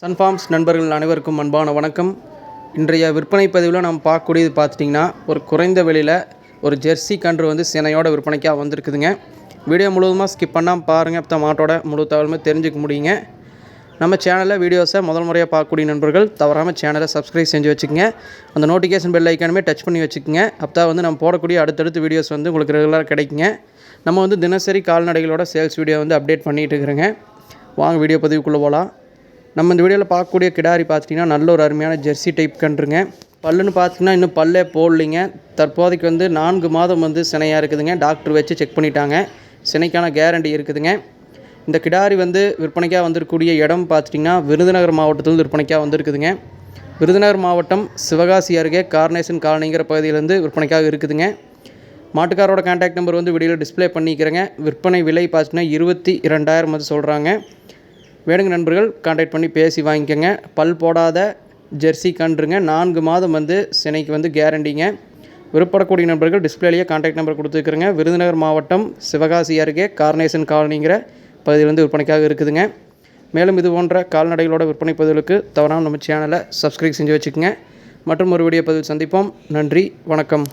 Sun Farms நண்பர்கள் அனைவருக்கும் அன்பான வணக்கம். இன்றைய விற்பனை பதிவில் நம்ம பார்க்கக்கூடியது பார்த்துட்டிங்கன்னா ஒரு குறைந்த விலையில் ஒரு ஜெர்சி கன்று வந்து சினையோட விற்பனைக்காக வந்திருக்குதுங்க. வீடியோ முழுவதுமாக ஸ்கிப் பண்ணால் பாருங்கள் அப்போ மாட்டோட முழு தகவலுமே தெரிஞ்சுக்க முடியுங்க. நம்ம சேனலில் வீடியோஸை முதல் முறையாக பார்க்கக்கூடிய நண்பர்கள் தவறாமல் சேனலை சப்ஸ்கிரைப் செஞ்சு வச்சுக்கோங்க. அந்த நோட்டிஃபிகேஷன் பெல் ஐக்கானுமே டச் பண்ணி வச்சுக்கோங்க. அப்போ வந்து நம்ம போடக்கூடிய அடுத்தடுத்து வீடியோஸ் வந்து உங்களுக்கு ரெகுலராக கிடைக்குங்க. நம்ம வந்து தினசரி கால்நடைகளோட சேல்ஸ் வீடியோ வந்து அப்டேட் பண்ணிகிட்டு இருக்கிறேங்க. வாங்க வீடியோ பதிவுக்குள்ளே போகலாம் நம்ம இந்த வீடியோவில் பார்க்கக்கூடிய கிடாரி பார்த்துட்டிங்கன்னா நல்ல ஒரு அருமையான ஜெர்சி டைப் கன்றுங்க. பல்லுன்னு பார்த்தீங்கன்னா இன்னும் பல்லே போடலிங்க. தற்போதைக்கு வந்து நான்கு மாதம் வந்து சினையாக இருக்குதுங்க. டாக்டர் வச்சு செக் பண்ணிட்டாங்க. சினைக்கான கேரண்டி இருக்குதுங்க. இந்த கிடாரி வந்து விற்பனைக்காக வந்திருக்கக்கூடிய இடம் பார்த்துட்டிங்கன்னா விருதுநகர் மாவட்டத்தில் விற்பனைக்காக வந்திருக்குதுங்க. விருதுநகர் மாவட்டம் சிவகாசி அருகே கார்னேஷன் காலனிங்கிற பகுதியிலேருந்து விற்பனைக்காக இருக்குதுங்க. மாட்டுக்காரோட கான்டாக்ட் நம்பர் வந்து வீடியோவில் டிஸ்ப்ளே பண்ணிக்கிறேங்க. விற்பனை விலை பார்த்திங்கன்னா இருபத்தி இரண்டாயிரம் வந்து சொல்கிறாங்க வேணுங்க நண்பர்கள் கான்டாக்ட் பண்ணி பேசி வாங்கிக்கோங்க. பல் போடாத ஜெர்சி கன்றுங்க. நான்கு மாதம் வந்து சினைக்கு வந்து கேரண்டிங்க விருப்பப்படக்கூடிய நண்பர்கள் டிஸ்பிளேலேயே கான்டாக்ட் நம்பர் கொடுத்துருக்குறேங்க. விருதுநகர் மாவட்டம் சிவகாசி அருகே கார்னேஷன் காலனிங்கிற பகுதியில் வந்து விற்பனைக்காக இருக்குதுங்க. மேலும் இது போன்ற கால்நடைகளோட விற்பனை பதிவுகளுக்கு தவறாமல் நம்ம சேனலை சப்ஸ்கிரைப் செஞ்சு வச்சுக்கோங்க. மற்றும் ஒரு வீடியோ பதிவு சந்திப்போம். நன்றி வணக்கம்.